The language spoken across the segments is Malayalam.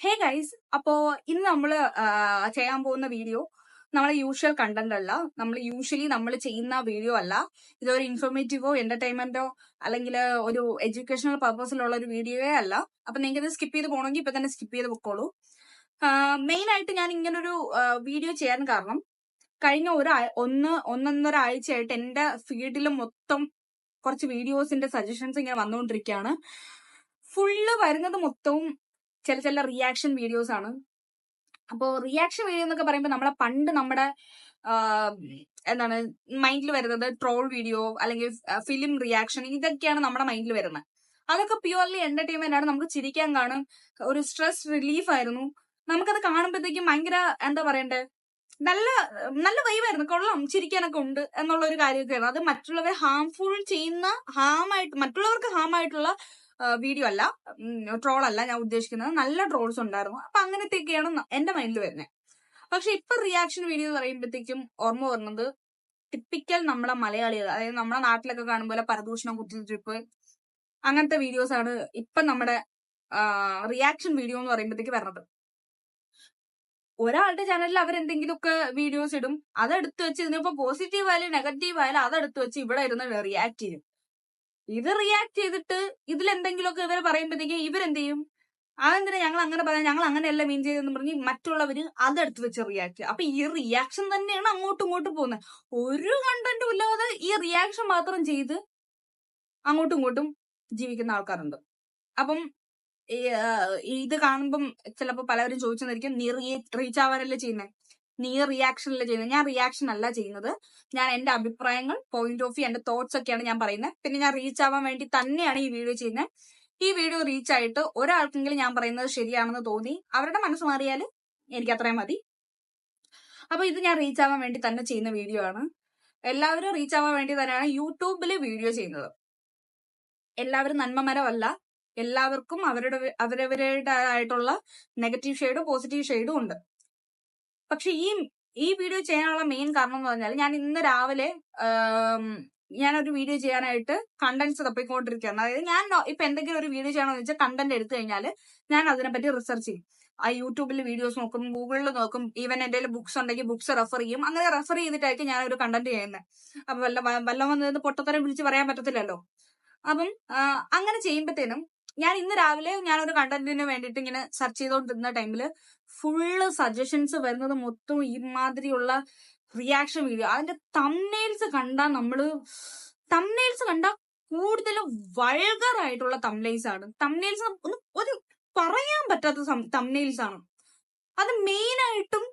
ഹേ ഗൈസ് അപ്പോ ഇന്ന് നമ്മൾ ചെയ്യാൻ പോകുന്ന വീഡിയോ നമ്മളെ യൂഷ്വൽ കണ്ടന്റ് അല്ല. നമ്മൾ യൂഷ്വലി നമ്മൾ ചെയ്യുന്ന വീഡിയോ അല്ല. ഇതൊരു ഇൻഫോർമേറ്റീവോ എന്റർടൈൻമെന്റോ അല്ലെങ്കിൽ ഒരു എഡ്യൂക്കേഷണൽ പർപ്പസിലുള്ള ഒരു വീഡിയോയേ അല്ല. അപ്പൊ നിങ്ങൾക്ക് ഇത് സ്കിപ്പ് ചെയ്ത് പോകണമെങ്കിൽ ഇപ്പൊ തന്നെ സ്കിപ്പ് ചെയ്ത് പൊക്കോളൂ. മെയിൻ ആയിട്ട് ഞാൻ ഇങ്ങനൊരു വീഡിയോ ചെയ്യാൻ കാരണം കഴിഞ്ഞ ഒരു ഒന്ന് ഒന്നൊന്നര ആഴ്ചയായിട്ട് എന്റെ ഫീൽഡിൽ മൊത്തം കുറച്ച് വീഡിയോസിന്റെ സജഷൻസ് ഇങ്ങനെ വന്നുകൊണ്ടിരിക്കുകയാണ് ഫുള്ള് വരുന്നത് മൊത്തവും ചില ചില റിയാക്ഷൻ വീഡിയോസ് ആണ്. അപ്പോൾ റിയാക്ഷൻ വീഡിയോ എന്നൊക്കെ പറയുമ്പോൾ നമ്മളെ പണ്ട് നമ്മുടെ എന്താണ് മൈൻഡിൽ വരുന്നത് ട്രോൾ വീഡിയോ അല്ലെങ്കിൽ ഫിലിം റിയാക്ഷൻ ഇതൊക്കെയാണ് നമ്മുടെ മൈൻഡിൽ വരുന്നത് അതൊക്കെ പ്യുവർലി എന്റർടൈൻമെന്റ് ആണ്. നമുക്ക് ചിരിക്കാൻ കാണും. ഒരു സ്ട്രെസ് റിലീഫ് ആയിരുന്നു. നമുക്കത് കാണുമ്പോഴത്തേക്കും ഭയങ്കര എന്താ പറയണ്ടേ നല്ല നല്ല വൈവായിരുന്നു കൊള്ളാം ചിരിക്കാനൊക്കെ ഉണ്ട് എന്നുള്ള ഒരു കാര്യമൊക്കെയാണ് അത് മറ്റുള്ളവരെ ഹാംഫുൾ ചെയ്യുന്ന ഹാമായിട്ട് മറ്റുള്ളവർക്ക് ഹാം ആയിട്ടുള്ള വീഡിയോ അല്ല. ട്രോൾ അല്ല ഞാൻ ഉദ്ദേശിക്കുന്നത്. നല്ല ട്രോൾസ് ഉണ്ടായിരുന്നു. അപ്പൊ അങ്ങനത്തെയൊക്കെയാണ് എന്റെ മൈൻഡിൽ വരുന്നത് പക്ഷെ ഇപ്പൊ റിയാക്ഷൻ വീഡിയോ പറയുമ്പോഴത്തേക്കും ഓർമ്മ വരുന്നത് ടിപ്പിക്കൽ നമ്മളെ മലയാളികൾ അതായത് നമ്മുടെ നാട്ടിലൊക്കെ കാണുമ്പോൾ പരദൂഷണം കുത്തിരിപ്പ് അങ്ങനത്തെ വീഡിയോസ് ആണ് ഇപ്പൊ നമ്മുടെ റിയാക്ഷൻ വീഡിയോ എന്ന് പറയുമ്പോഴത്തേക്ക് വരുന്നത്. ഒരാളുടെ ചാനലിൽ അവരെന്തെങ്കിലുമൊക്കെ വീഡിയോസ് ഇടും. അതെടുത്ത് വെച്ച് ഇതിനിപ്പോ പോസിറ്റീവ് ആയാലും നെഗറ്റീവ് ആയാലും അതെടുത്ത് വെച്ച് ഇവിടെ ഇരുന്ന് റിയാക്ട് ചെയ്യും. ഇത് റിയാക്ട് ചെയ്തിട്ട് ഇതിൽ എന്തെങ്കിലുമൊക്കെ ഇവർ പറയുമ്പോഴത്തേക്ക് ഇവരെന്ത് ചെയ്യും അതെന്തിനാ ഞങ്ങൾ അങ്ങനെ പറയാം ഞങ്ങൾ അങ്ങനെയല്ല മീൻ ചെയ്തെന്ന് പറഞ്ഞ് മറ്റുള്ളവര് അതെടുത്ത് വെച്ച് റിയാക്ട് അപ്പൊ ഈ റിയാക്ഷൻ തന്നെയാണ് അങ്ങോട്ടും ഇങ്ങോട്ടും പോകുന്നത്. ഒരു കണ്ടന്റും ഇല്ലാതെ ഈ റിയാക്ഷൻ മാത്രം ചെയ്ത് അങ്ങോട്ടും ഇങ്ങോട്ടും ജീവിക്കുന്ന ആൾക്കാരുണ്ട്. അപ്പം ഇത് കാണുമ്പം ചിലപ്പോ പലവരും ചോദിച്ചെന്നിരിക്കും നീ റീച്ച് ആവാനല്ലേ ചെയ്യുന്നത് നീ റിയാക്ഷനല്ല ചെയ്യുന്നത്. ഞാൻ റിയാക്ഷൻ അല്ല ചെയ്യുന്നത്. ഞാൻ എന്റെ അഭിപ്രായങ്ങൾ പോയിന്റ് ഓഫ് വ്യൂ എന്റെ തോട്ട്സ് ഒക്കെയാണ് ഞാൻ പറയുന്നത്. പിന്നെ ഞാൻ റീച്ച് ആവാൻ വേണ്ടി തന്നെയാണ് ഈ വീഡിയോ ചെയ്യുന്നത്. ഈ വീഡിയോ റീച്ച് ആയിട്ട് ഒരാൾക്കെങ്കിലും ഞാൻ പറയുന്നത് ശരിയാണെന്ന് തോന്നി അവരുടെ മനസ്സ് മാറിയാൽ എനിക്ക് അത്രയും മതി. അപ്പൊ ഇത് ഞാൻ റീച്ച് ആവാൻ വേണ്ടി തന്നെ ചെയ്യുന്ന വീഡിയോ ആണ്. എല്ലാവരും റീച്ച് ആവാൻ വേണ്ടി തന്നെയാണ് യൂട്യൂബിൽ വീഡിയോ ചെയ്യുന്നത്. എല്ലാവരും നന്മമരമല്ല. എല്ലാവർക്കും അവരുടെ അവരവരുടേതായിട്ടുള്ള നെഗറ്റീവ് ഷെയ്ഡും പോസിറ്റീവ് ഷെയ്ഡും ഉണ്ട്. പക്ഷെ ഈ ഈ വീഡിയോ ചെയ്യാനുള്ള മെയിൻ കാരണം എന്ന് പറഞ്ഞാൽ ഞാൻ ഇന്ന് രാവിലെ ഞാനൊരു വീഡിയോ ചെയ്യാനായിട്ട് കണ്ടന്റ്സ് തപ്പിക്കൊണ്ടിരിക്കുകയാണ്. അതായത് ഞാൻ ഇപ്പൊ എന്തെങ്കിലും ഒരു വീഡിയോ ചെയ്യണമെന്ന് വെച്ചാൽ കണ്ടന്റ് എടുത്തു കഴിഞ്ഞാൽ ഞാൻ അതിനെപ്പറ്റി റിസർച്ച് ചെയ്യും. ആ യൂട്യൂബിൽ വീഡിയോസ് നോക്കും ഗൂഗിളിൽ നോക്കും ഈവൻ എന്റെ ബുക്സ് ഉണ്ടെങ്കിൽ ബുക്സ് റെഫർ ചെയ്യും. അങ്ങനെ റെഫർ ചെയ്തിട്ടായിരിക്കും ഞാൻ ഒരു കണ്ടന്റ് ചെയ്യുന്നത് അപ്പൊ വല്ല വല്ല പൊട്ടത്തരം വിളിച്ച് പറയാൻ പറ്റത്തില്ലല്ലോ. അപ്പം അങ്ങനെ ചെയ്യുമ്പോഴത്തേനും ഞാൻ ഇന്ന് രാവിലെ ഞാനൊരു കണ്ടന്റിന് വേണ്ടിയിട്ട് ഇങ്ങനെ സെർച്ച് ചെയ്തുകൊണ്ടിരുന്ന ടൈമിൽ ഫുള്ള് സജഷൻസ് വരുന്നത് മൊത്തം ഇമാതിരിയുള്ള റിയാക്ഷൻ വീഡിയോ അതിന്റെ തംനെയിൽസ് കണ്ടാൽ നമ്മൾ തംനെയിൽസ് കണ്ടാൽ കൂടുതലും വൾഗർ ആയിട്ടുള്ള തംനെയിൽസ് ആണ്. തംനെയിൽസ് ഒരു പറയാൻ പറ്റാത്ത തംനെയിൽസ് ആണ്. അത് മെയിൻ ആയിട്ടും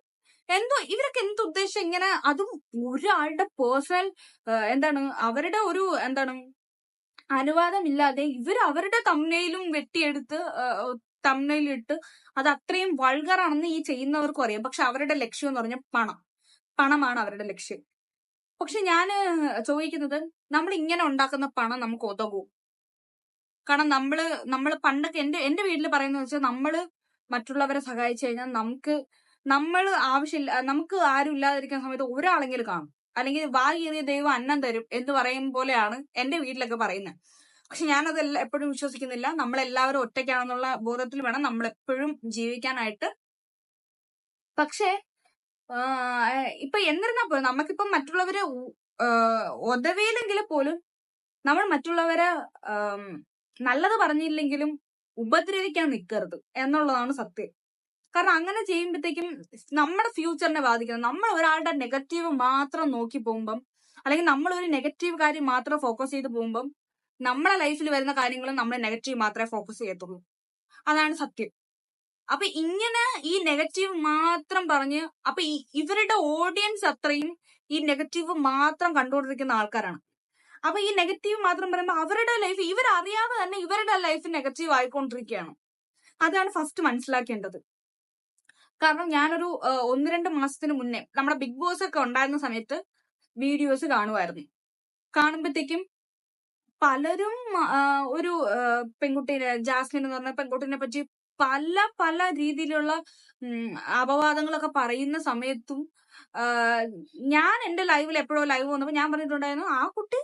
എന്തോ ഇവരൊക്കെ എന്തുദ്ദേശം ഇങ്ങനെ അതും ഒരാളുടെ പേഴ്സണൽ എന്താണ് അവരുടെ ഒരു എന്താണ് അനുവാദമില്ലാതെ ഇവർ അവരുടെ തമ്മനയിലും വെട്ടിയെടുത്ത് തമ്മനയിലിട്ട് അത് അത്രയും വൾഗറാണെന്ന് ഈ ചെയ്യുന്നവർക്കും അറിയാം. പക്ഷെ അവരുടെ ലക്ഷ്യം എന്ന് പറഞ്ഞാൽ പണം. പണമാണ് അവരുടെ ലക്ഷ്യം. പക്ഷെ ഞാൻ ചോദിക്കുന്നത് നമ്മൾ ഇങ്ങനെ ഉണ്ടാക്കുന്ന പണം നമുക്ക് ഉതകൂ കാരണം നമ്മൾ നമ്മൾ പണ്ടൊക്കെ എന്റെ എന്റെ വീട്ടിൽ പറയുന്നത് വെച്ചാൽ നമ്മൾ മറ്റുള്ളവരെ സഹായിച്ചു കഴിഞ്ഞാൽ നമുക്ക് നമ്മൾ ആവശ്യമില്ല നമുക്ക് ആരും ഇല്ലാതിരിക്കുന്ന സമയത്ത് ഒരാളെങ്കിലും കാണും. അല്ലെങ്കിൽ വായേറിയ ദൈവം അന്നം തരും എന്ന് പറയും പോലെയാണ് എന്റെ വീട്ടിലൊക്കെ പറയുന്നത്. പക്ഷെ ഞാനത് എപ്പോഴും വിശ്വസിക്കുന്നില്ല. നമ്മളെല്ലാവരും ഒറ്റയ്ക്കാണെന്നുള്ള ബോധത്തിൽ വേണം നമ്മൾ എപ്പോഴും ജീവിക്കാനായിട്ട്. പക്ഷേ ഇപ്പൊ എന്നിരുന്നാ പോലും നമുക്കിപ്പം മറ്റുള്ളവരെ ഉദവിയിലെങ്കിൽ പോലും നമ്മൾ മറ്റുള്ളവരെ നല്ലത് പറഞ്ഞില്ലെങ്കിലും ഉപദ്രവിക്കാൻ നിൽക്കരുത് എന്നുള്ളതാണ് സത്യം. കാരണം അങ്ങനെ ചെയ്യുമ്പോഴത്തേക്കും നമ്മുടെ ഫ്യൂച്ചറിനെ ബാധിക്കണം. നമ്മൾ ഒരാളുടെ നെഗറ്റീവ് മാത്രം നോക്കി പോകുമ്പം അല്ലെങ്കിൽ നമ്മൾ ഒരു നെഗറ്റീവ് കാര്യം മാത്രം ഫോക്കസ് ചെയ്ത് പോകുമ്പം നമ്മുടെ ലൈഫിൽ വരുന്ന കാര്യങ്ങളും നമ്മൾ നെഗറ്റീവ് മാത്രമേ ഫോക്കസ് ചെയ്യത്തുള്ളൂ. അതാണ് സത്യം. അപ്പൊ ഇങ്ങനെ ഈ നെഗറ്റീവ് മാത്രം പറഞ്ഞ് അപ്പൊ ഇവരുടെ ഓഡിയൻസ് അത്രയും ഈ നെഗറ്റീവ് മാത്രം കണ്ടുകൊണ്ടിരിക്കുന്ന ആൾക്കാരാണ്. അപ്പൊ ഈ നെഗറ്റീവ് മാത്രം പറയുമ്പോൾ അവരുടെ ലൈഫ് ഇവരറിയാതെ തന്നെ ഇവരുടെ ലൈഫ് നെഗറ്റീവ് ആയിക്കൊണ്ടിരിക്കുകയാണ്. അതാണ് ഫസ്റ്റ് മനസ്സിലാക്കേണ്ടത്. കാരണം ഞാനൊരു ഒന്ന് രണ്ട് മാസത്തിന് മുന്നേ നമ്മുടെ ബിഗ് ബോസ് ഒക്കെ ഉണ്ടായിരുന്ന സമയത്ത് വീഡിയോസ് കാണുമായിരുന്നു കാണുമ്പോഴത്തേക്കും പലരും ഒരു പെൺകുട്ടീനെ ജാസ്മിൻ എന്ന് പറഞ്ഞ പെൺകുട്ടീനെ പറ്റി പല പല രീതിയിലുള്ള അപവാദങ്ങളൊക്കെ പറയുന്ന സമയത്തും ഞാൻ എന്റെ ലൈവിൽ എപ്പോഴോ ലൈവ് വന്നപ്പോൾ ഞാൻ പറഞ്ഞിട്ടുണ്ടായിരുന്നു ആ കുട്ടി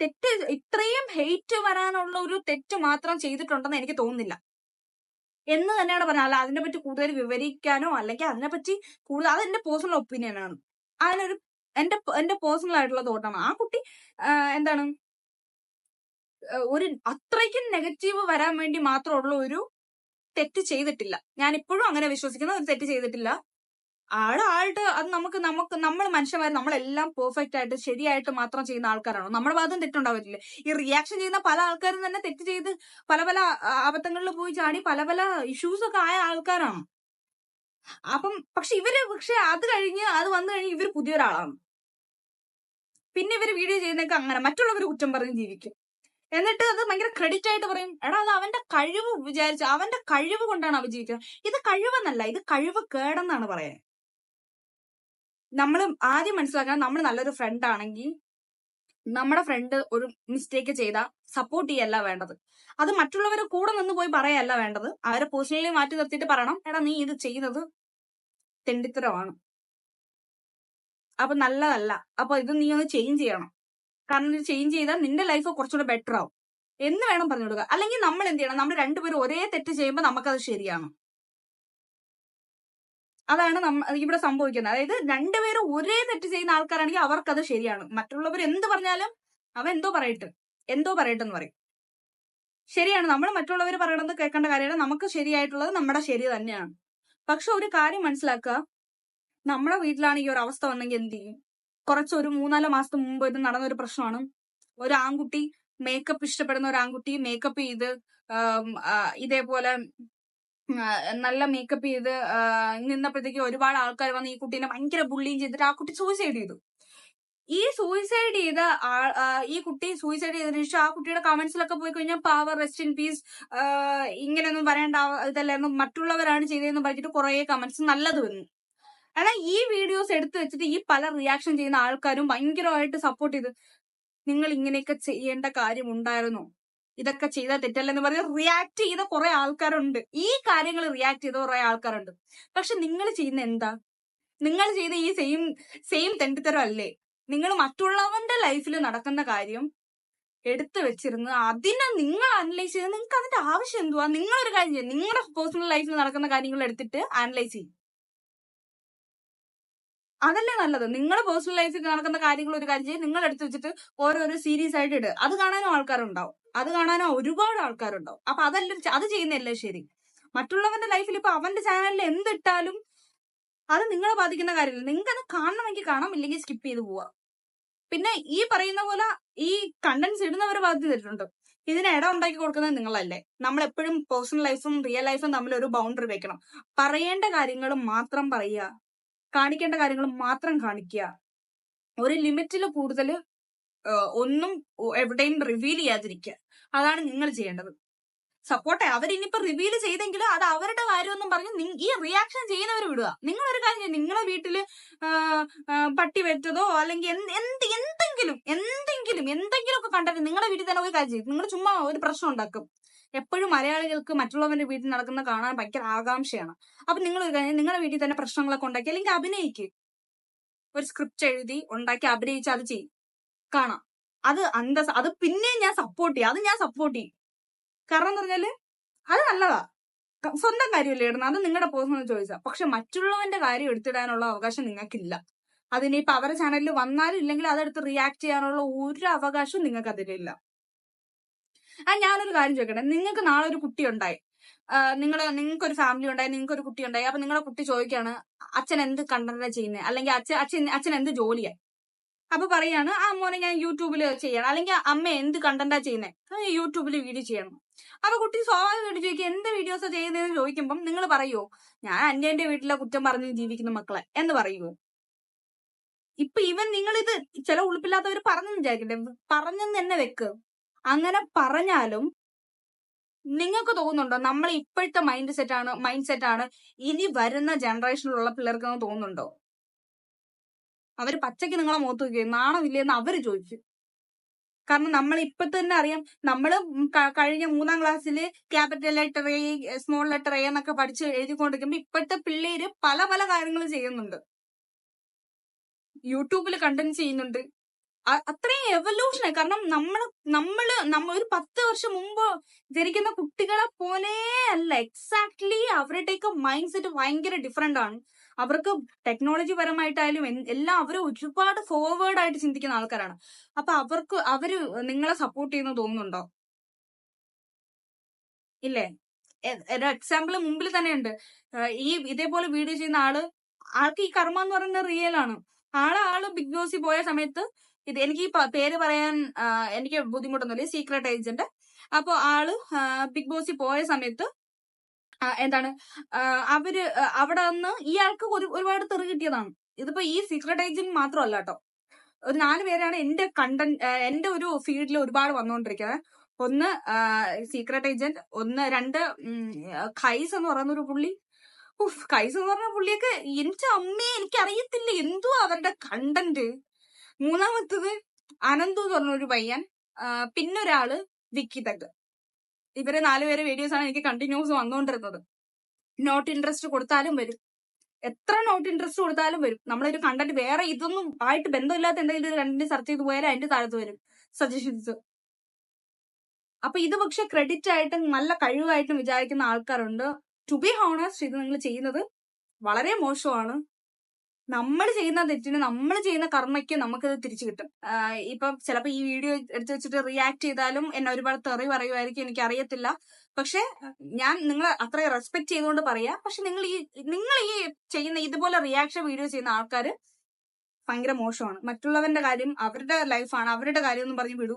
തെറ്റ് ഇത്രയും ഹെയ്റ്റ് വരാനുള്ള ഒരു തെറ്റ് മാത്രം ചെയ്തിട്ടുണ്ടെന്ന് എനിക്ക് തോന്നുന്നില്ല. എന്ന് തന്നെയാണ് പറഞ്ഞത്. അല്ല അതിനെപ്പറ്റി കൂടുതൽ വിവരിക്കാനോ അല്ലെങ്കിൽ അതിനെപ്പറ്റി കൂടുതൽ അത് എന്റെ പേഴ്സണൽ ഒപ്പീനിയൻ ആണ്. അതിനൊരു എന്റെ എന്റെ പേഴ്സണൽ ആയിട്ടുള്ള തോട്ടാണ് ആ കുട്ടി എന്താണ്? ഒരു അത്രയ്ക്കും നെഗറ്റീവ് വരാൻ വേണ്ടി മാത്രമുള്ള ഒരു തെറ്റ് ചെയ്തിട്ടില്ല. ഞാൻ ഇപ്പോഴും അങ്ങനെ വിശ്വസിക്കുന്ന. ഒരു തെറ്റ് ചെയ്തിട്ടില്ല. ആൾ ആളുടെ അത് നമുക്ക് നമുക്ക് നമ്മൾ മനുഷ്യന്മാർ നമ്മളെല്ലാം പെർഫെക്റ്റ് ആയിട്ട് ശരിയായിട്ട് മാത്രം ചെയ്യുന്ന ആൾക്കാരാണോ? നമ്മുടെ ഭാഗത്തും തെറ്റുണ്ടാവില്ല ഈ റിയാക്ഷൻ ചെയ്യുന്ന പല ആൾക്കാരും തന്നെ തെറ്റ് ചെയ്ത് പല പല അബദ്ധങ്ങളിൽ പോയി ചാടി പല പല ഇഷ്യൂസ് ഒക്കെ ആയ ആൾക്കാരാണ്. അപ്പം പക്ഷെ ഇവർ പക്ഷെ അത് കഴിഞ്ഞ് അത് വന്നു കഴിഞ്ഞ് ഇവർ പുതിയൊരാളാണ്. പിന്നെ ഇവർ വീഡിയോ ചെയ്യുന്നൊക്കെ അങ്ങനെ. മറ്റുള്ളവർ കുറ്റം പറഞ്ഞ് ജീവിക്കും. എന്നിട്ട് അത് ഭയങ്കര ക്രെഡിറ്റ് ആയിട്ട് പറയും. എടാ അത് അവന്റെ കഴിവ് വിചാരിച്ചു അവന്റെ കഴിവ് കൊണ്ടാണ് അവ ജീവിക്കുന്നത്. ഇത് കഴിവെന്നല്ല ഇത് കഴിവ് കേടെന്നാണ് പറയാൻ നമ്മൾ ആദ്യം മനസ്സിലാക്കണം നമ്മൾ നല്ലൊരു ഫ്രണ്ട് ആണെങ്കിൽ നമ്മുടെ ഫ്രണ്ട് ഒരു മിസ്റ്റേക്ക് ചെയ്താൽ സപ്പോർട്ട് ചെയ്യല്ല വേണ്ടത്. അത് മറ്റുള്ളവരെ കൂടെ നിന്ന് പോയി പറയല്ല വേണ്ടത്. അവരെ പേഴ്സണലി മാറ്റി നിർത്തിയിട്ട് പറയണം. എടാ നീ ഇത് ചെയ്യുന്നത് തെണ്ടിത്തരമാണ്. അപ്പൊ നല്ലതല്ല. അപ്പൊ ഇത് നീ ഒന്ന് ചേഞ്ച് ചെയ്യണം. കാരണം ഇത് ചേഞ്ച് ചെയ്താൽ നിന്റെ ലൈഫ് കുറച്ചുകൂടെ ബെറ്റർ ആവും. എന്ന് വേണം പറഞ്ഞു കൊടുക്കുക അല്ലെങ്കിൽ നമ്മൾ എന്ത് ചെയ്യണം? നമ്മൾ രണ്ടുപേരും ഒരേ തെറ്റ് ചെയ്യുമ്പോൾ നമുക്കത് ശരിയാണ്. അതാണ് നമ്മ ഇവിടെ സംഭവിക്കുന്നത്. അതായത് രണ്ടുപേരും ഒരേ തെറ്റ് ചെയ്യുന്ന ആൾക്കാരാണെങ്കിൽ അവർക്കത് ശരിയാണ്. മറ്റുള്ളവർ എന്ത് പറഞ്ഞാലും അവൻ എന്തോ പറയട്ടെ. എന്തോ പറയട്ടെ എന്ന് പറയും. ശരിയാണ്. നമ്മൾ മറ്റുള്ളവർ പറയണത് കേൾക്കേണ്ട കാര്യമാണ് നമുക്ക് ശരിയായിട്ടുള്ളത് നമ്മുടെ ശരി തന്നെയാണ്. പക്ഷെ ഒരു കാര്യം മനസ്സിലാക്കുക. നമ്മുടെ വീട്ടിലാണ് ഈ ഒരു അവസ്ഥ വന്നെങ്കിൽ എന്ത് ചെയ്യും? കുറച്ച് ഒരു മൂന്നാൽ മാസത്തിന് മുമ്പ് ഇത് നടന്നൊരു പ്രശ്നമാണ്. ഒരു ആൺകുട്ടി മേക്കപ്പ് ഇഷ്ടപ്പെടുന്ന ഒരു ആൺകുട്ടി മേക്കപ്പ് ചെയ്ത് ഇതേപോലെ നല്ല മേക്കപ്പ് ചെയ്ത് നിന്നപ്പോഴത്തേക്ക് ഒരുപാട് ആൾക്കാർ വന്ന് ഈ കുട്ടീനെ ഭയങ്കര ബുള്ളിയും ചെയ്തിട്ട് ആ കുട്ടി സൂയിസൈഡ് ചെയ്തു. ഈ സൂയിസൈഡ് ചെയ്ത ഈ കുട്ടി സൂയിസൈഡ് ചെയ്തതിനു ശേഷം ആ കുട്ടിയുടെ കമന്റ്സിലൊക്കെ പോയി കഴിഞ്ഞാൽ പവർ റെസ്റ്റ് ഇൻ പീസ് ഇങ്ങനെയൊന്നും പറയേണ്ട ഇതല്ലായിരുന്നു മറ്റുള്ളവരാണ് ചെയ്തതെന്ന് പറഞ്ഞിട്ട് കുറെ കമന്റ്സ് നല്ലത് വന്നു. എന്നാൽ ഈ വീഡിയോസ് എടുത്തു വെച്ചിട്ട് ഈ പല റിയാക്ഷൻ ചെയ്യുന്ന ആൾക്കാരും ഭയങ്കരമായിട്ട് സപ്പോർട്ട് ചെയ്ത് നിങ്ങൾ ഇങ്ങനെയൊക്കെ ചെയ്യേണ്ട കാര്യം ഉണ്ടായിരുന്നോ? ഇതൊക്കെ തെറ്റല്ല തെറ്റല്ലെന്ന് പറഞ്ഞ് റിയാക്ട് ചെയ്ത കുറെ ആൾക്കാരുണ്ട്. ഈ കാര്യങ്ങൾ റിയാക്ട് ചെയ്ത കുറെ ആൾക്കാരുണ്ട്. പക്ഷെ നിങ്ങൾ ചെയ്യുന്ന എന്താ? നിങ്ങൾ ചെയ്ത ഈ സെയിം സെയിം തെണ്ടിത്തരം അല്ലേ? നിങ്ങൾ മറ്റുള്ളവന്റെ ലൈഫിൽ നടക്കുന്ന കാര്യം എടുത്തു വെച്ചിരുന്ന് അതിനെ നിങ്ങൾ അനലൈസ് ചെയ്ത് നിങ്ങൾക്ക് അതിന്റെ ആവശ്യം എന്തുവാ? നിങ്ങളൊരു കാര്യം ചെയ്യും. നിങ്ങളുടെ പേഴ്സണൽ ലൈഫിൽ നടക്കുന്ന കാര്യങ്ങൾ എടുത്തിട്ട് അനലൈസ് ചെയ്യും. അതല്ലേ നല്ലത്. നിങ്ങളെ പേഴ്സണൽ ലൈഫിൽ നടക്കുന്ന കാര്യങ്ങൾ ഒരു കാര്യം ചെയ്യും. നിങ്ങൾ എടുത്തു വെച്ചിട്ട് ഓരോരോ സീരീസ് ആയിട്ട് ഇടുക അത് കാണാനും ആൾക്കാരുണ്ടാവും. അത് കാണാനും ഒരുപാട് ആൾക്കാരുണ്ടാവും. അപ്പൊ അതല്ല അത് ചെയ്യുന്നതല്ലേ ശരി. മറ്റുള്ളവന്റെ ലൈഫിൽ ഇപ്പൊ അവന്റെ ചാനലിൽ എന്തിട്ടാലും അത് നിങ്ങളെ ബാധിക്കുന്ന കാര്യമില്ല. നിങ്ങൾക്ക് അത് കാണണമെങ്കിൽ കാണാം ഇല്ലെങ്കിൽ സ്കിപ്പ് ചെയ്ത് പോവാ. പിന്നെ ഈ പറയുന്ന പോലെ ഈ കണ്ടന്റ്സ് ഇടുന്നവർ ബാധ്യതയിട്ടുണ്ട് ഇതിന് ഇടം ഉണ്ടാക്കി കൊടുക്കുന്നത് നിങ്ങളല്ലേ. നമ്മൾ എപ്പോഴും പേഴ്സണൽ ലൈഫും റിയൽ ലൈഫും തമ്മിൽ ഒരു ബൗണ്ടറി വെക്കണം. പറയേണ്ട കാര്യങ്ങൾ മാത്രം പറയുക. കാണിക്കേണ്ട കാര്യങ്ങൾ മാത്രം കാണിക്കുക. ഒരു ലിമിറ്റിൽ കൂടുതൽ ഒന്നും എവിടെയും റിവീൽ ചെയ്യാതിരിക്കുക. അതാണ് നിങ്ങൾ ചെയ്യേണ്ടത്. സപ്പോർട്ട് അവരിനിപ്പോ റിവീൽ ചെയ്തെങ്കിൽ അത് അവരുടെ കാര്യമൊന്നും പറഞ്ഞ് ഈ റിയാക്ഷൻ ചെയ്യുന്നവർ വിടുക. നിങ്ങൾ ഒരു കാര്യം. നിങ്ങളെ ആ, പട്ടി വെറ്റതോ അല്ലെങ്കിൽ എന്ത് എന്ത് എന്തെങ്കിലും എന്തെങ്കിലും എന്തെങ്കിലും ഒക്കെ കണ്ടിട്ട് നിങ്ങളുടെ വീട്ടിൽ തന്നെ ഒരു കാര്യം ചെയ്യും. നിങ്ങൾ ചുമ്മാ ഒരു പ്രശ്നം ഉണ്ടാക്കും. എപ്പോഴും മലയാളികൾക്ക് മറ്റുള്ളവരുടെ വീട്ടിൽ നടക്കുന്ന കാണാൻ ഭയങ്കര ആകാംക്ഷയാണ്. അപ്പൊ നിങ്ങൾ നിങ്ങളുടെ വീട്ടിൽ തന്നെ പ്രശ്നങ്ങളൊക്കെ ഉണ്ടാക്കി അല്ലെങ്കിൽ അഭിനയിക്ക്. ഒരു സ്ക്രിപ്റ്റ് എഴുതി ഉണ്ടാക്കി അഭിനയിച്ച് അത് ചെയ്യും. കാണാം. അത് അന്ത അത് പിന്നെയും ഞാൻ സപ്പോർട്ട് ചെയ്യും. അത് ഞാൻ സപ്പോർട്ട് ചെയ്യും. കാരണം എന്ന് പറഞ്ഞാൽ അത് നല്ലതാ. സ്വന്തം കാര്യമല്ലേ ഇടുന്നത്. അത് നിങ്ങളുടെ പേഴ്സണൽ ചോയ്സാ പക്ഷെ മറ്റുള്ളവന്റെ കാര്യം എടുത്തിടാനുള്ള അവകാശം നിങ്ങൾക്കില്ല. അതിനിപ്പോ അവരുടെ ചാനലിൽ വന്നാലും ഇല്ലെങ്കിൽ അതെടുത്ത് റിയാക്ട് ചെയ്യാനുള്ള ഒരു അവകാശവും നിങ്ങൾക്ക് അതിലില്ല ആ ഞാനൊരു കാര്യം ചോദിക്കട്ടെ. നിങ്ങൾക്ക് നാളെ ഒരു കുട്ടി ഉണ്ടായി. നിങ്ങൾ നിങ്ങൾക്കൊരു ഫാമിലി ഉണ്ടായി നിങ്ങൾക്ക് ഒരു കുട്ടി ഉണ്ടായി. അപ്പൊ നിങ്ങളുടെ കുട്ടി ചോദിക്കുകയാണ് അച്ഛൻ എന്ത് കണ്ടന്റാണ് ചെയ്യുന്നത് അല്ലെങ്കിൽ അച്ഛൻ അച്ഛൻ അച്ഛൻ എന്ത് ജോലിയായി അപ്പൊ പറയാണ് ആ മോനെ ഞാൻ യൂട്യൂബിൽ ചെയ്യണം. അല്ലെങ്കിൽ അമ്മ എന്ത് കണ്ടന്റാ ചെയ്യുന്നത് യൂട്യൂബിൽ വീഡിയോ ചെയ്യണം. അപ്പൊ കുട്ടി സ്വാഭാവികമായിട്ട് ചോദിക്കും എന്ത് വീഡിയോസ് ചെയ്യുന്നതെന്ന് ചോദിക്കുമ്പോൾ നിങ്ങൾ പറയുമോ ഞാൻ അന്റെ എന്റെ വീട്ടിലെ കുറ്റം പറഞ്ഞ് ജീവിക്കുന്ന മക്കളെ എന്ന് പറയുമോ ഇപ്പൊ ഇവൻ നിങ്ങളിത് ചില ഉളുപ്പില്ലാത്തവർ പറഞ്ഞെന്ന് വിചാരിക്കട്ടെ പറഞ്ഞെന്ന് തന്നെ വെക്ക്. അങ്ങനെ പറഞ്ഞാലും നിങ്ങൾക്ക് തോന്നുന്നുണ്ടോ? നമ്മൾ ഇപ്പോഴത്തെ മൈൻഡ് സെറ്റ് ആണ് മൈൻഡ് സെറ്റ് ആണ് ഇനി വരുന്ന ജനറേഷനിലുള്ള പിള്ളേർക്ക് തോന്നുന്നുണ്ടോ? അവർ പച്ചയ്ക്ക് നിങ്ങളെ മുഖത്ത് നോക്കി നാണമില്ലെന്ന് അവർ ചോദിച്ചു കാരണം നമ്മൾ ഇപ്പൊ തന്നെ അറിയാം നമ്മൾ കഴിഞ്ഞ മൂന്നാം ക്ലാസ്സിൽ capital letter A small letter A എന്നൊക്കെ പഠിച്ച് എഴുതിക്കൊണ്ടിരിക്കുമ്പോൾ ഇപ്പോഴത്തെ പിള്ളേര് പല പല കാര്യങ്ങൾ ചെയ്യുന്നുണ്ട്. യൂട്യൂബിൽ കണ്ടന്റ് ചെയ്യുന്നുണ്ട്. അത്രയും എവല്യൂഷനായി കാരണം നമ്മൾ നമ്മൾ നമ്മ ഒരു പത്ത് വർഷം മുമ്പ് ജനിക്കുന്ന കുട്ടികളെ പോലെ അല്ല. എക്സാക്ട്ലി അവരുടെയൊക്കെ മൈൻഡ് സെറ്റ് ഭയങ്കര ഡിഫറെന്റ് ആണ്. അവർക്ക് ടെക്നോളജി പരമായിട്ടായാലും എല്ലാം അവർ ഒരുപാട് ഫോർവേഡ് ആയിട്ട് ചിന്തിക്കുന്ന ആൾക്കാരാണ്. അപ്പൊ അവർക്ക് അവർ നിങ്ങളെ സപ്പോർട്ട് ചെയ്യുന്നു തോന്നുന്നുണ്ടോ? ഇല്ലേ? ഒരു എക്സാമ്പിൾ മുമ്പിൽ തന്നെ ഉണ്ട്. ഈ ഇതേപോലെ വീഡിയോ ചെയ്യുന്ന ആൾ ആൾക്ക് ഈ കർമ്മ എന്ന് പറയുന്നത് റിയൽ ആണ്. ആൾ ആൾ ബിഗ് ബോസിൽ പോയ സമയത്ത് ഇത് എനിക്ക് ഈ പേര് പറയാൻ എനിക്ക് ബുദ്ധിമുട്ടൊന്നുമില്ല. സീക്രട്ട് ഏജന്റ് അപ്പോൾ ആൾ ബിഗ് ബോസിൽ പോയ സമയത്ത് എന്താണ് അവർ അവിടെ നിന്ന് ഇയാൾക്ക് ഒരു ഒരുപാട് തെറി കിട്ടിയതാണ്. ഇതിപ്പോ ഈ സീക്രട്ട് ഏജന്റ് മാത്രമല്ല കേട്ടോ. ഒരു നാല് പേരാണ് എന്റെ കണ്ടന്റ് എന്റെ ഒരു ഫീൽഡിൽ ഒരുപാട് വന്നുകൊണ്ടിരിക്കുന്നത് ഒന്ന് സീക്രട്ട് ഏജന്റ് ഒന്ന് രണ്ട് കൈസ് ഖൈസ് എന്ന് പറയുന്ന ഒരു പുള്ളി. ഉഫ് ഖൈസ് എന്ന് പറഞ്ഞ പുള്ളിയൊക്കെ എന്റെ അമ്മയെ എനിക്ക് അറിയത്തില്ല എന്തോ അവരുടെ കണ്ടന്റ് മൂന്നാമത്തത് അനന്തു എന്ന് പറഞ്ഞ ഒരു പയ്യൻ ആ, പിന്നെ ഒരാൾ വിക്കി തഗ് ഇവരെ നാലുപേരെ വീഡിയോസ് ആണ് എനിക്ക് കണ്ടിന്യൂസ് വന്നുകൊണ്ടിരുന്നത് നോട്ട് ഇൻട്രസ്റ്റ് കൊടുത്താലും വരും. എത്ര നോട്ട് ഇൻട്രസ്റ്റ് കൊടുത്താലും വരും. നമ്മളൊരു കണ്ടന്റ് വേറെ ഇതൊന്നും ആയിട്ട് ബന്ധമില്ലാത്ത എന്തെങ്കിലും ഒരു കണ്ടന്റ് സെർച്ച് ചെയ്ത് പോയാൽ അതിന്റെ താഴത്ത് വരും സജഷൻസ് അപ്പൊ ഇത് പക്ഷെ ക്രെഡിറ്റ് ആയിട്ടും നല്ല കഴിവായിട്ടും വിചാരിക്കുന്ന ആൾക്കാരുണ്ട്. ടു ബി ഹോണസ്റ്റ് ഇത് നിങ്ങൾ ചെയ്യുന്നത് വളരെ മോശമാണ്. നമ്മൾ ചെയ്യുന്ന തെറ്റിന് നമ്മൾ ചെയ്യുന്ന കർമ്മയ്ക്ക് നമുക്കത് തിരിച്ചു കിട്ടും. ഇപ്പം ചിലപ്പോ ഈ വീഡിയോ എടുത്തു വെച്ചിട്ട് റിയാക്ട് ചെയ്താലും എന്നെ ഒരുപാട് തെറി പറയുമായിരിക്കും എനിക്ക് അറിയത്തില്ല പക്ഷെ ഞാൻ നിങ്ങളെ അത്രയും റെസ്പെക്ട് ചെയ്തുകൊണ്ട് പറയാ. പക്ഷെ നിങ്ങൾ ഈ നിങ്ങൾ ഈ ചെയ്യുന്ന ഇതുപോലെ റിയാക്ഷൻ വീഡിയോ ചെയ്യുന്ന ആൾക്കാർ ഭയങ്കര മോശമാണ്. മറ്റുള്ളവന്റെ കാര്യം അവരുടെ ലൈഫാണ് അവരുടെ കാര്യം എന്ന് പറഞ്ഞ് വിടൂ.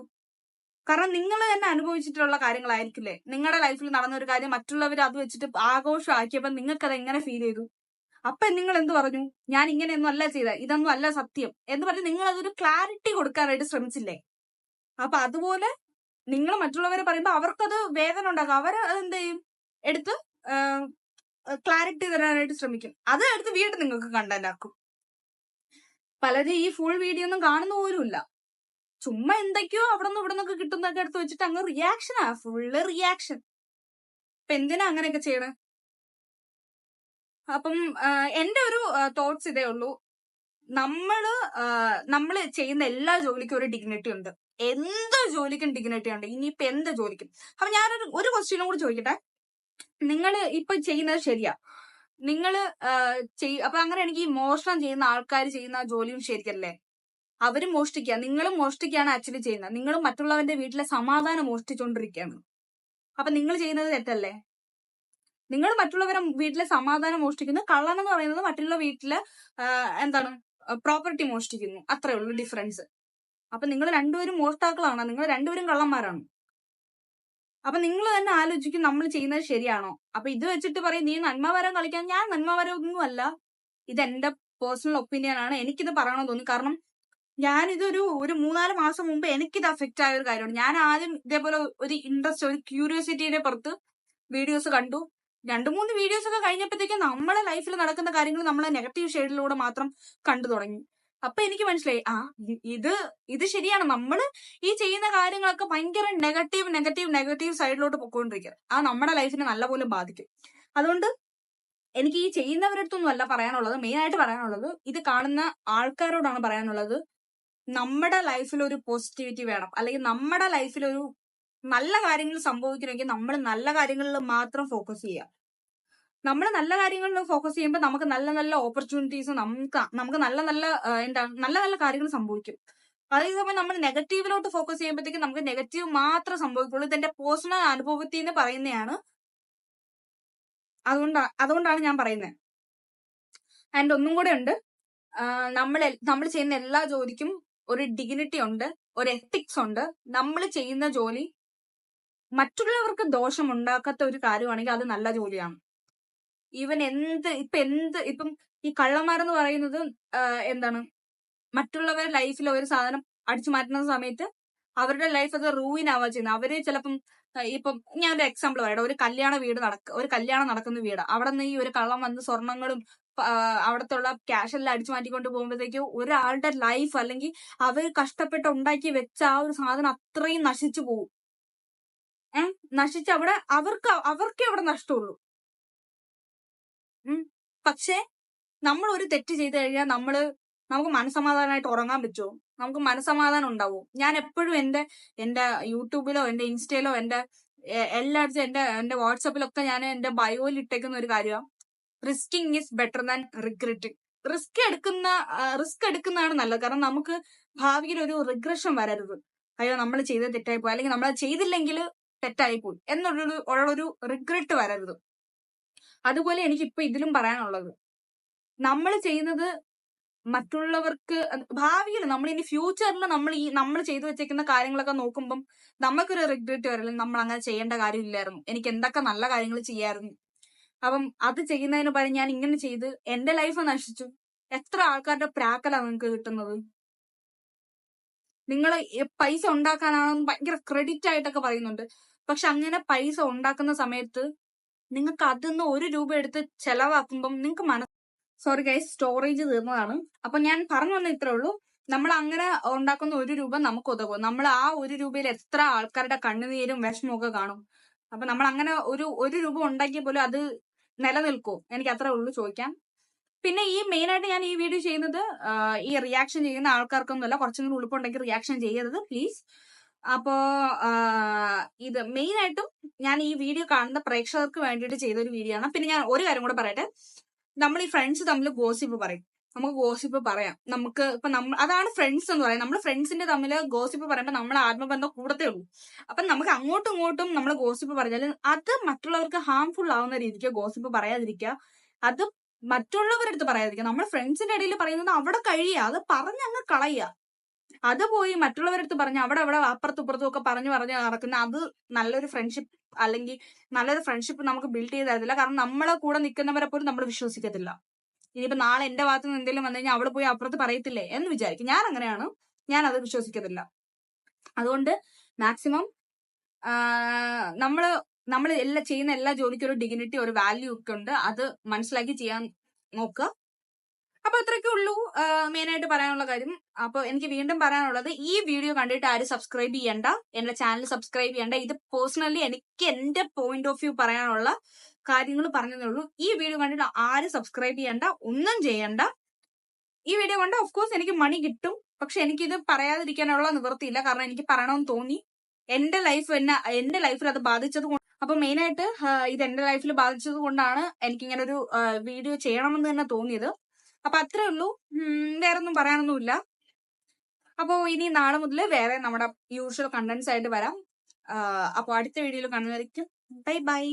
കാരണം നിങ്ങൾ തന്നെ അനുഭവിച്ചിട്ടുള്ള കാര്യങ്ങളായിരിക്കില്ലേ? നിങ്ങളുടെ ലൈഫിൽ നടന്ന ഒരു കാര്യം മറ്റുള്ളവർ അത് വെച്ചിട്ട് ആഘോഷമാക്കിയപ്പോൾ നിങ്ങൾക്ക് എങ്ങനെ ഫീൽ ചെയ്തു? അപ്പൊ നിങ്ങൾ എന്ത് പറഞ്ഞു? ഞാൻ ഇങ്ങനെയൊന്നും അല്ല ചെയ്ത ഇതൊന്നും അല്ല സത്യം എന്ന് പറഞ്ഞ് നിങ്ങൾ അതൊരു ക്ലാരിറ്റി കൊടുക്കാനായിട്ട് ശ്രമിച്ചില്ലേ? അപ്പൊ അതുപോലെ നിങ്ങൾ മറ്റുള്ളവരെ പറയുമ്പോൾ അവർക്കത് വേദന ഉണ്ടാക്കും. അവർ എന്ത് ചെയ്യും? എടുത്ത് ക്ലാരിറ്റി തരാനായിട്ട് ശ്രമിക്കും. അത് എടുത്ത് വീണ്ടും നിങ്ങൾക്ക് കണ്ടന്റ് പലരും ഈ ഫുൾ വീഡിയോ ഒന്നും കാണുന്ന പോലുമില്ല ചുമ്മാ എന്തൊക്കെയോ അവിടെ നിന്ന് ഇവിടെ നിന്നൊക്കെ കിട്ടുന്നൊക്കെ എടുത്ത് വെച്ചിട്ട് അങ്ങ് റിയാക്ഷനാ ഫുള്ള് റിയാക്ഷൻ അപ്പൊ എന്തിനാ അങ്ങനെയൊക്കെ ചെയ്യണേ? അപ്പം എന്റെ ഒരു തോട്ട്സ് ഇതേ ഉള്ളൂ. നമ്മൾ നമ്മൾ ചെയ്യുന്ന എല്ലാ ജോലിക്കും ഒരു ഡിഗ്നിറ്റി ഉണ്ട്. എന്ത് ജോലിക്കും ഡിഗ്നിറ്റി ഉണ്ട് ഇനിയിപ്പൊ എന്ത് ജോലിക്കും? അപ്പൊ ഞാനൊരു ഒരു ക്വസ്റ്റ്യനും കൂടി ചോദിക്കട്ടെ. നിങ്ങൾ ഇപ്പൊ ചെയ്യുന്നത് ശരിയാ? നിങ്ങൾ അപ്പൊ അങ്ങനെയാണെങ്കിൽ മോഷണം ചെയ്യുന്ന ആൾക്കാർ ചെയ്യുന്ന ജോലിയും ശരിയല്ലേ? അവരും മോഷ്ടിക്കുക നിങ്ങളും മോഷ്ടിക്കുകയാണ് ആക്ച്വലി ചെയ്യുന്നത്. നിങ്ങൾ മറ്റുള്ളവന്റെ വീട്ടിലെ സമാധാനം മോഷ്ടിച്ചുകൊണ്ടിരിക്കുകയാണ് അപ്പൊ നിങ്ങൾ ചെയ്യുന്നത് തെറ്റല്ലേ? നിങ്ങൾ മറ്റുള്ളവരെ വീട്ടിലെ സമാധാനം മോഷ്ടിക്കുന്നു. കള്ളൻ എന്ന് പറയുന്നത് മറ്റുള്ള വീട്ടിലെ എന്താണ് പ്രോപ്പർട്ടി മോഷ്ടിക്കുന്നു. അത്രേ ഉള്ളൂ ഡിഫറൻസ് അപ്പൊ നിങ്ങൾ രണ്ടുപേരും മോഷ്ടാക്കളാണ്. നിങ്ങൾ രണ്ടുപേരും കള്ളന്മാരാണ്. അപ്പൊ നിങ്ങൾ തന്നെ ആലോചിക്കും നമ്മൾ ചെയ്യുന്നത് ശരിയാണോ? അപ്പൊ ഇത് വെച്ചിട്ട് പറയും നീ നന്മവരം കളിക്കാൻ ഞാൻ നന്മവരം ഒന്നും അല്ല ഇത് എന്റെ പേഴ്സണൽ ഒപ്പീനിയൻ ആണ്. എനിക്കിത് പറയണമെന്ന് തോന്നി. കാരണം ഞാനിതൊരു ഒരു മൂന്നാൽ മാസം മുമ്പ് എനിക്കിത് അഫക്റ്റ് ആയ ഒരു കാര്യമാണ്. ഞാൻ ആദ്യം ഇതേപോലെ ഒരു ഇൻട്രസ്റ്റ് ഒരു ക്യൂരിയോസിറ്റിയുടെ പുറത്ത് വീഡിയോസ് കണ്ടു. രണ്ടു മൂന്ന് വീഡിയോസ് ഒക്കെ കഴിഞ്ഞപ്പോഴത്തേക്കും നമ്മളെ ലൈഫിൽ നടക്കുന്ന കാര്യങ്ങൾ നമ്മളെ നെഗറ്റീവ് ഷെയ്ഡിലൂടെ മാത്രം കണ്ടു തുടങ്ങി. അപ്പൊ എനിക്ക് മനസ്സിലായി ആ ഇത് ഇത് ശരിയാണ്. നമ്മൾ ഈ ചെയ്യുന്ന കാര്യങ്ങളൊക്കെ ഭയങ്കര നെഗറ്റീവ് നെഗറ്റീവ് നെഗറ്റീവ് സൈഡിലോട്ട് പൊക്കോണ്ടിരിക്കുക ആ നമ്മുടെ ലൈഫിനെ നല്ലപോലെ ബാധിക്കും. അതുകൊണ്ട് എനിക്ക് ഈ ചെയ്യുന്നവരടുത്തൊന്നും അല്ല പറയാനുള്ളത്. മെയിൻ ആയിട്ട് പറയാനുള്ളത് ഇത് കാണുന്ന ആൾക്കാരോടാണ് പറയാനുള്ളത്. നമ്മുടെ ലൈഫിൽ ഒരു പോസിറ്റിവിറ്റി വേണം. അല്ലെങ്കിൽ നമ്മുടെ ലൈഫിൽ ഒരു നല്ല കാര്യങ്ങൾ സംഭവിക്കണമെങ്കിൽ നമ്മൾ നല്ല കാര്യങ്ങളിൽ മാത്രം ഫോക്കസ് ചെയ്യുക. നമ്മൾ നല്ല കാര്യങ്ങളിൽ ഫോക്കസ് ചെയ്യുമ്പോൾ നമുക്ക് നല്ല നല്ല ഓപ്പർച്യൂണിറ്റീസ് നമുക്ക് നമുക്ക് നല്ല നല്ല എന്താ നല്ല നല്ല കാര്യങ്ങൾ സംഭവിക്കും. അതേസമയം നമ്മൾ നെഗറ്റീവിലോട്ട് ഫോക്കസ് ചെയ്യുമ്പോഴത്തേക്കും നമുക്ക് നെഗറ്റീവ് മാത്രം സംഭവിക്കുള്ളൂ. ഇതെന്റെ പേഴ്സണൽ അനുഭവത്തിൽ നിന്ന് പറയുന്നതാണ്. അതുകൊണ്ടാ അതുകൊണ്ടാണ് ഞാൻ പറയുന്നത് ആൻഡ് ഒന്നും കൂടെ ഉണ്ട്. നമ്മൾ നമ്മൾ ചെയ്യുന്ന എല്ലാ ജോലിക്കും ഒരു ഡിഗ്നിറ്റി ഉണ്ട് ഒരു എത്തിക്സ് ഉണ്ട്. നമ്മൾ ചെയ്യുന്ന ജോലി മറ്റുള്ളവർക്ക് ദോഷം ഉണ്ടാക്കാത്ത ഒരു കാര്യമാണെങ്കിൽ അത് നല്ല ജോലിയാണ്. ഈവൻ എന്ത് ഇപ്പൊ എന്ത് ഇപ്പം ഈ കള്ളന്മാരെന്ന് പറയുന്നത് എന്താണ്? മറ്റുള്ളവരുടെ ലൈഫിൽ ഒരു സാധനം അടിച്ചു മാറ്റുന്ന സമയത്ത് അവരുടെ ലൈഫ് അത് റൂയിൻ ആവാ ചെയ്യുന്നത്. അവർ ചിലപ്പം ഇപ്പം ഞാൻ ഒരു എക്സാമ്പിൾ പറയട്ടെ. ഒരു കല്യാണ വീട് നടക്ക ഒരു കല്യാണം നടക്കുന്ന വീട്. അവിടെ നിന്ന് ഈ ഒരു കള്ളം വന്ന് സ്വർണങ്ങളും അവിടത്തുള്ള ക്യാഷ് എല്ലാം അടിച്ചു മാറ്റിക്കൊണ്ട് പോകുമ്പോഴത്തേക്കും ഒരാളുടെ ലൈഫ് അല്ലെങ്കിൽ അവർ കഷ്ടപ്പെട്ട് ഉണ്ടാക്കി വെച്ച ആ ഒരു സാധനം അത്രയും നശിച്ചു പോകും ഏഹ് നശിച്ച അവിടെ അവർക്ക് അവർക്കേ അവിടെ നഷ്ടമുള്ളൂ. പക്ഷേ നമ്മൾ ഒരു തെറ്റ് ചെയ്തു കഴിഞ്ഞാൽ നമ്മൾ നമുക്ക് മനസമാധാനമായിട്ട് ഉറങ്ങാൻ പറ്റുമോ? നമുക്ക് മനസമാധാനം ഉണ്ടാവും ഞാൻ എപ്പോഴും എന്റെ എന്റെ യൂട്യൂബിലോ എന്റെ ഇൻസ്റ്റയിലോ എന്റെ എല്ലായിടത്തും എന്റെ എന്റെ വാട്സപ്പിലൊക്കെ ഞാൻ എന്റെ ബയോയിൽ ഇട്ടേക്കുന്ന ഒരു കാര്യമാണ് risking is better than regret risk എടുക്കുന്ന റിസ്ക് എടുക്കുന്നതാണ് നല്ലത്. കാരണം നമുക്ക് ഭാവിയിൽ ഒരു റിഗ്രഷൻ വരരുത്. അയ്യോ നമ്മൾ ചെയ്ത് തെറ്റായി പോയി അല്ലെങ്കിൽ നമ്മൾ ചെയ്തില്ലെങ്കിൽ തെറ്റായി പോയി. എന്നുള്ളൊരു ഉള്ളൊരു റിഗ്രറ്റ് വരരുത്. അതുപോലെ എനിക്ക് ഇപ്പൊ ഇതിലും പറയാനുള്ളത്. നമ്മൾ ചെയ്യുന്നത് മറ്റുള്ളവർക്ക് ഭാവിയിൽ നമ്മൾ ഇനി ഫ്യൂച്ചറിൽ നമ്മൾ ഈ നമ്മൾ ചെയ്തു വെച്ചേക്കുന്ന കാര്യങ്ങളൊക്കെ നോക്കുമ്പം നമുക്കൊരു റിഗ്രറ്റ് വരില്ല നമ്മൾ അങ്ങനെ ചെയ്യേണ്ട കാര്യമില്ലായിരുന്നു. എനിക്ക് എന്തൊക്കെ നല്ല കാര്യങ്ങൾ ചെയ്യായിരുന്നു. അപ്പം അത് ചെയ്യുന്നതിന് പകരം ഞാൻ ഇങ്ങനെ ചെയ്ത് എന്റെ ലൈഫ് നശിച്ചു. എത്ര ആൾക്കാരുടെ പ്രാക്കലാണ് നിങ്ങൾക്ക് കിട്ടുന്നത്? നിങ്ങൾ പൈസ ഉണ്ടാക്കാനാണെന്ന് ഭയങ്കര ക്രെഡിറ്റ് ആയിട്ടൊക്കെ പറയുന്നുണ്ട്. പക്ഷെ അങ്ങനെ പൈസ ഉണ്ടാക്കുന്ന സമയത്ത് നിങ്ങൾക്ക് അതിന്ന് ഒരു രൂപ എടുത്ത് ചെലവാക്കുമ്പം നിങ്ങൾക്ക് മനസ് സോറി ഗൈസ് സ്റ്റോറേജ് തീർന്നതാണ്. അപ്പൊ ഞാൻ പറഞ്ഞു വന്ന ഇത്രേ ഉള്ളൂ. നമ്മൾ അങ്ങനെ ഉണ്ടാക്കുന്ന ഒരു രൂപ നമുക്ക് ഉതകും. നമ്മൾ ആ ഒരു രൂപയിൽ എത്ര ആൾക്കാരുടെ കണ്ണുനീരും വിഷമവും ഒക്കെ കാണും. അപ്പൊ നമ്മൾ അങ്ങനെ ഒരു ഒരു രൂപ ഉണ്ടാക്കിയ പോലും അത് നിലനിൽക്കും. എനിക്ക് അത്രേ ഉള്ളൂ ചോദിക്കാൻ. പിന്നെ ഈ മെയിൻ ആയിട്ട് ഞാൻ ഈ വീഡിയോ ചെയ്യുന്നത് ഈ റിയാക്ഷൻ ചെയ്യുന്ന ആൾക്കാർക്കൊന്നുമല്ല. കുറച്ചും കൂടി ഉളുപ്പുണ്ടെങ്കിൽ റിയാക്ഷൻ ചെയ്യരുത് പ്ലീസ് അപ്പോ ഇത് മെയിൻ ആയിട്ടും ഞാൻ ഈ വീഡിയോ കാണുന്ന പ്രേക്ഷകർക്ക് വേണ്ടിയിട്ട് ചെയ്ത ഒരു വീഡിയോ ആണ്. പിന്നെ ഞാൻ ഒരു കാര്യം കൂടെ പറയട്ടെ. നമ്മൾ ഈ ഫ്രണ്ട്സ് തമ്മിൽ ഗോസിപ്പ് പറയും. നമുക്ക് ഗോസിപ്പ് പറയാം. നമുക്ക് ഇപ്പൊ നമ്മൾ അതാണ് ഫ്രണ്ട്സ് എന്ന് പറയാം നമ്മൾ ഫ്രണ്ട്സിന്റെ തമ്മിൽ ഗോസിപ്പ് പറയുമ്പോൾ നമ്മൾ ആത്മബന്ധം കൂടത്തേ ഉള്ളൂ. അപ്പൊ നമുക്ക് അങ്ങോട്ടും ഇങ്ങോട്ടും നമ്മൾ ഗോസിപ്പ് പറഞ്ഞാൽ അത് മറ്റുള്ളവർക്ക് ഹാംഫുൾ ആവുന്ന രീതിക്ക് ഗോസിപ്പ് പറയാതിരിക്കുക. അത് മറ്റുള്ളവരുടെ അടുത്ത് പറയാതിരിക്കുക. നമ്മൾ ഫ്രണ്ട്സിന്റെ ഇടയിൽ പറയുന്നത് അവിടെ കഴിയുക. അത് പറഞ്ഞങ്ങ് കളയുക. അത് പോയി മറ്റുള്ളവരടുത്ത് പറഞ്ഞ് അവിടെ അവിടെ അപ്പുറത്തുപ്പുറത്തും ഒക്കെ പറഞ്ഞു പറഞ്ഞ് നടക്കുന്ന അത് നല്ലൊരു ഫ്രണ്ട്ഷിപ്പ് അല്ലെങ്കിൽ നല്ലൊരു ഫ്രണ്ട്ഷിപ്പ് നമുക്ക് ബിൽഡ് ചെയ്ത് തരത്തില്ല. കാരണം നമ്മളെ കൂടെ നിൽക്കുന്നവരെ പോലും നമ്മൾ വിശ്വസിക്കത്തില്ല. ഇനിയിപ്പോ നാളെ എന്റെ ഭാഗത്ത് നിന്ന് എന്തെങ്കിലും വന്നു കഴിഞ്ഞാൽ അവൾ പോയി അപ്പുറത്ത് പറയത്തില്ലേ എന്ന് വിചാരിക്കും. ഞാൻ അങ്ങനെയാണ്. ഞാൻ അത് വിശ്വസിക്കത്തില്ല. അതുകൊണ്ട് മാക്സിമം നമ്മൾ നമ്മൾ എല്ലാ ചെയ്യുന്ന എല്ലാ ജോലിക്കും ഒരു ഡിഗ്നിറ്റി ഒരു വാല്യൂ ഒക്കെ ഉണ്ട്. അത് മനസ്സിലാക്കി ചെയ്യാൻ നോക്കുക. അപ്പൊ അത്രയൊക്കെ ഉള്ളൂ. മെയിൻ ആയിട്ട് പറയാനുള്ള കാര്യം. അപ്പൊ എനിക്ക് വീണ്ടും പറയാനുള്ളത് ഈ വീഡിയോ കണ്ടിട്ട് ആരും സബ്സ്ക്രൈബ് ചെയ്യണ്ട. എന്റെ ചാനൽ സബ്സ്ക്രൈബ് ചെയ്യണ്ട. ഇത് പേഴ്സണലി എനിക്ക് എന്റെ പോയിന്റ് ഓഫ് വ്യൂ പറയാനുള്ള കാര്യങ്ങൾ പറഞ്ഞതേ ഉള്ളൂ. ഈ വീഡിയോ കണ്ടിട്ട് ആരും സബ്സ്ക്രൈബ് ചെയ്യണ്ട ഒന്നും ചെയ്യണ്ട. ഈ വീഡിയോ കൊണ്ട് ഓഫ് കോഴ്സ് എനിക്ക് മണി കിട്ടും. പക്ഷെ എനിക്കിത് പറയാതിരിക്കാനുള്ള നിവൃത്തിയില്ല. കാരണം എനിക്ക് പറയണമെന്ന് തോന്നി. എന്റെ ലൈഫ് എന്നെ എന്റെ ലൈഫിൽ അത് ബാധിച്ചത് കൊണ്ട് അപ്പൊ മെയിൻ ആയിട്ട് ഇത് എന്റെ ലൈഫിൽ ബാധിച്ചത് കൊണ്ടാണ് എനിക്ക് ഇങ്ങനെ ഒരു വീഡിയോ ചെയ്യണമെന്ന് തന്നെ തോന്നിയത്. അപ്പൊ അത്രേ ഉള്ളൂ. വേറെ വേറൊന്നും പറയാനൊന്നുമില്ല. അപ്പോ ഇനി നാളെ മുതൽ വേറെ നമ്മുടെ യൂഷ്വൽ കണ്ടന്റ്സ് ആയിട്ട് വരാം. അപ്പോൾ അടുത്ത വീഡിയോയിൽ കാണുന്നതായിരിക്കും ബൈ ബൈ.